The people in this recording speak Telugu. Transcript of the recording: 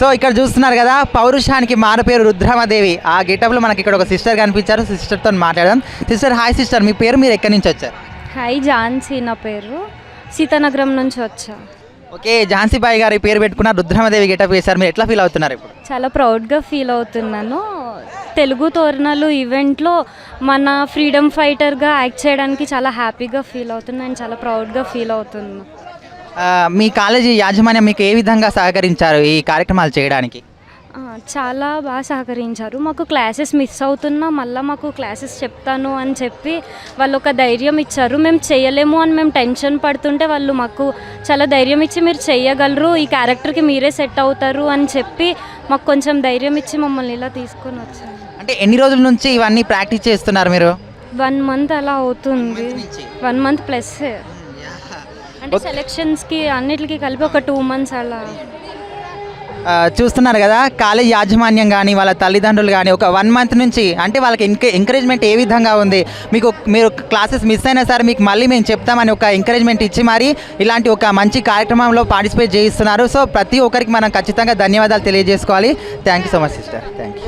సో ఇక్కడ చూస్తున్నారు కదా పౌరుషానికి మారు పేరు రుద్రమదేవి. ఆ గెటప్లో మనకి ఇక్కడ ఒక సిస్టర్ కనిపించారు. సిస్టర్తో మాట్లాడదాం. సిస్టర్ హాయ్ సిస్టర్ మీ పేరు మీరు ఎక్కడి నుంచి వచ్చారు? హాయ్ ఝాన్సీ నా పేరు. సీతానగరం నుంచి వచ్చా. ఓకే ఝాన్సీబాయి గారు ఈ పేరు పెట్టుకున్న రుద్రమదేవి గెటప్ వేశారు మీరు ఎట్లా ఫీల్ అవుతున్నారు ఇప్పుడు? చాలా ప్రౌడ్గా ఫీల్ అవుతున్నాను. తెలుగు తోరణాలు ఈవెంట్లో మన ఫ్రీడమ్ ఫైటర్గా యాక్ట్ చేయడానికి చాలా హ్యాపీగా ఫీల్ అవుతున్నాను. చాలా ప్రౌడ్గా ఫీల్ అవుతున్నాను. మీ కాలేజీ యాజమాన్యం మీకు ఏ విధంగా సహకరించారు ఈ కార్యక్రమాలు చేయడానికి? చాలా బాగా సహకరించారు. మాకు క్లాసెస్ మిస్ అవుతున్నా మళ్ళీ మాకు క్లాసెస్ చెప్తాను అని చెప్పి వాళ్ళు ఒక ధైర్యం ఇచ్చారు. మేము చేయలేము అని మేము టెన్షన్ పడుతుంటే వాళ్ళు మాకు చాలా ధైర్యం ఇచ్చి మీరు చేయగలరు ఈ క్యారెక్టర్కి మీరే సెట్ అవుతారు అని చెప్పి మాకు కొంచెం ధైర్యం ఇచ్చి మమ్మల్ని ఇలా తీసుకొని వచ్చారు. అంటే ఎన్ని రోజుల నుంచి ఇవన్నీ ప్రాక్టీస్ చేస్తున్నారు మీరు? వన్ మంత్ అలా అవుతుంది. One month plus. అంటే సెలెక్షన్స్కి అన్నిటికి కలిపి ఒక టూ మంత్స్ అలా. చూస్తున్నారు కదా కాలేజ్ యాజమాన్యం కానీ వాళ్ళ తల్లిదండ్రులు కానీ ఒక వన్ మంత్ నుంచి అంటే వాళ్ళకి ఎంక ఎంకరేజ్మెంట్ ఏ విధంగా ఉంది? మీకు మీరు క్లాసెస్ మిస్ అయినా సరే మీకు మళ్ళీ మేము చెప్తామని ఒక ఎంకరేజ్మెంట్ ఇచ్చి మరి ఇలాంటి ఒక మంచి కార్యక్రమంలో పార్టిసిపేట్ చేయిస్తున్నారు. సో ప్రతి ఒక్కరికి మనం ఖచ్చితంగా ధన్యవాదాలు తెలియజేసుకోవాలి. Thank you so much sister thank you